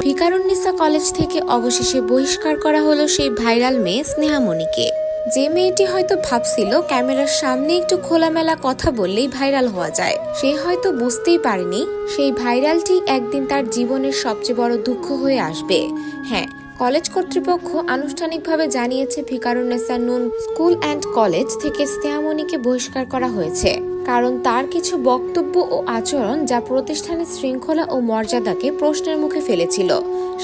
Viqarunnisa college থেকে অবশেষে বহিষ্কার করা হলো সেই ভাইরাল মেয়ে স্নেহামণিকে যে মেয়েটি হয়তো ভাবছিল ক্যামেরার সামনে একটু খোলামেলা কথা বললেই ভাইরাল হওয়া যায়। সে হয়তো বুঝতেই পারেনি, সেই ভাইরালটি একদিন তার জীবনের সবচেয়ে বড় দুঃখ হয়ে আসবে। হ্যাঁ কলেজ কর্তৃপক্ষ আনুষ্ঠানিকভাবে জানিয়েছে ভিকারুন্নেসা নুন স্কুল অ্যান্ড কলেজ থেকে স্নেহামণিকে বহিষ্কার করা হয়েছে। কারণ তার কিছু বক্তব্য ও আচরণ যা প্রতিষ্ঠানের শৃঙ্খলা ও মর্যাদাকে প্রশ্নের মুখে ফেলেছিল।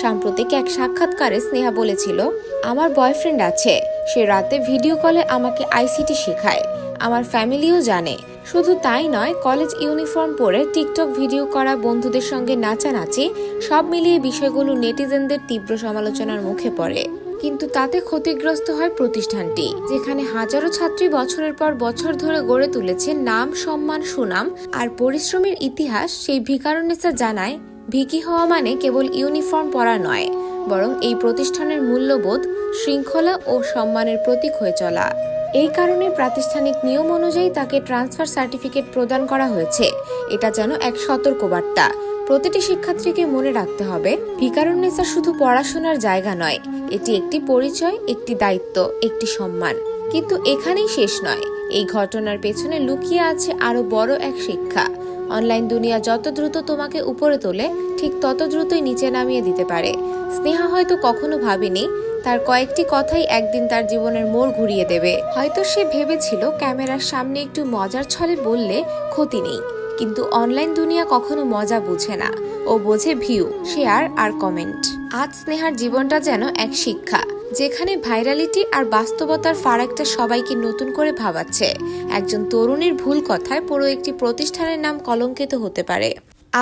সাম্প্রতিক এক সাক্ষাৎকারে স্নেহা বলেছিল, আমার বয়ফ্রেন্ড আছে, সে রাতে ভিডিও কলে আমাকে আইসিটি শেখায়, আমার ফ্যামিলিও জানে। শুধু তাই নয়, কলেজ ইউনিফর্ম পরে টিকটক ভিডিও করা বন্ধুদের সঙ্গে নাচানাচি সব মিলিয়ে বিষয়গুলো নেটিজেনদের তীব্র সমালোচনার মুখে পড়ে। কিন্তু তাতে ক্ষতিগ্রস্ত হয় প্রতিষ্ঠানটি, যেখানে হাজারো ছাত্রী বছরের পর বছর ধরে গড়ে তুলেছে নাম, সম্মান, সুনাম আর পরিশ্রমের ইতিহাস সেই ভিকারুন্নেসা জানায়, ভিকি হওয়া মানে কেবল ইউনিফর্ম পরা নয়, বরং এই প্রতিষ্ঠানের মূল্যবোধ, শৃঙ্খলা ও সম্মানের প্রতীক হয়ে চলা। এই কারণে প্রাতিষ্ঠানিক নিয়ম অনুযায়ী তাকে ট্রান্সফার সার্টিফিকেট প্রদান করা হয়েছে, এটা যেন এক সতর্কবার্তা প্রতিটি শিক্ষার্থীকে মনে রাখতে হবে ভিকারুন্নেসা শুধু পড়াশোনার জায়গা নয়, এটি একটি পরিচয়, একটি দায়িত্ব, একটি সম্মান। কিন্তু এখানেই শেষ নয়। এই ঘটনার পেছনে লুকিয়ে আছে আরও বড় এক শিক্ষা। অনলাইন দুনিয়া যত দ্রুত তোমাকে উপরে তোলে, ঠিক তত দ্রুতই নিচে নামিয়ে দিতে পারে। স্নেহা হয়তো কখনো ভাবেনি, তার কয়েকটি কথাই একদিন তার জীবনের মোড় ঘুরিয়ে দেবে। হয়তো সে ভেবেছিল ক্যামেরার সামনে একটু মজার ছলে বললে ক্ষতি নেই। কিন্তু অনলাইন দুনিয়া কখনো মজা বুঝে না। ও বোঝে ভিউ শেয়ার আর কমেন্ট আজ স্নেহার জীবনটা যেন এক শিক্ষা, যেখানে ভাইরালিটি আর বাস্তবতার ফারাকটা সবাইকে নতুন করে ভাবাচ্ছে। একজন তরুণীর ভুল কথায় পুরো একটি প্রতিষ্ঠানের নাম কলঙ্কিত হতে পারে।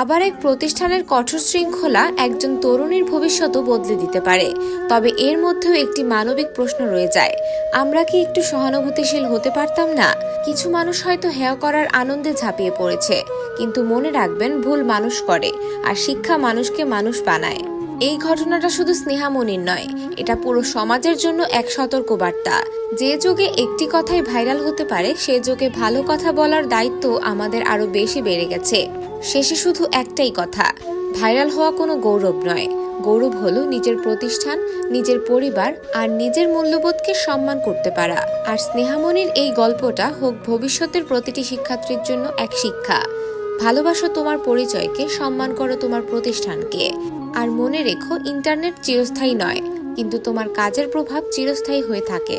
আবার এক প্রতিষ্ঠানের কঠোর শৃঙ্খলা একজন তরুণীর ভবিষ্যতও বদলে দিতে পারে। তবে এর মধ্যেও একটি মানবিক প্রশ্ন রয়ে যায়। আমরা কি একটু সহানুভূতিশীল হতে পারতাম না? কিছু মানুষ হয়তো হেয় করার আনন্দে ঝাঁপিয়ে পড়েছে। কিন্তু মনে রাখবেন, ভুল মানুষ করে, আর শিক্ষা মানুষকে মানুষ বানায়। এই ঘটনাটা শুধু স্নেহামণির নয়, এটা পুরো সমাজের জন্য এক সতর্ক বার্তা যে যুগে একটি কথাই ভাইরাল হতে পারে, সে যুগে ভালো কথা বলার দায়িত্ব আমাদের আরও বেশি বেড়ে গেছে। শেষে শুধু একটাই কথা, ভাইরাল হওয়া কোনো গৌরব নয়। গৌরব হলো নিজের প্রতিষ্ঠান, নিজের পরিবার আর নিজের মূল্যবোধকে সম্মান করতে পারা। আর স্নেহামণির এই গল্পটা হোক ভবিষ্যতের প্রতিটি শিক্ষার্থীর জন্য এক শিক্ষা। ভালোবাসো তোমার পরিচয়কে, সম্মান করো তোমার প্রতিষ্ঠানকে। আর মনে রেখো ইন্টারনেট চিরস্থায়ী নয় কিন্তু তোমার কাজের প্রভাব চিরস্থায়ী হয়ে থাকে।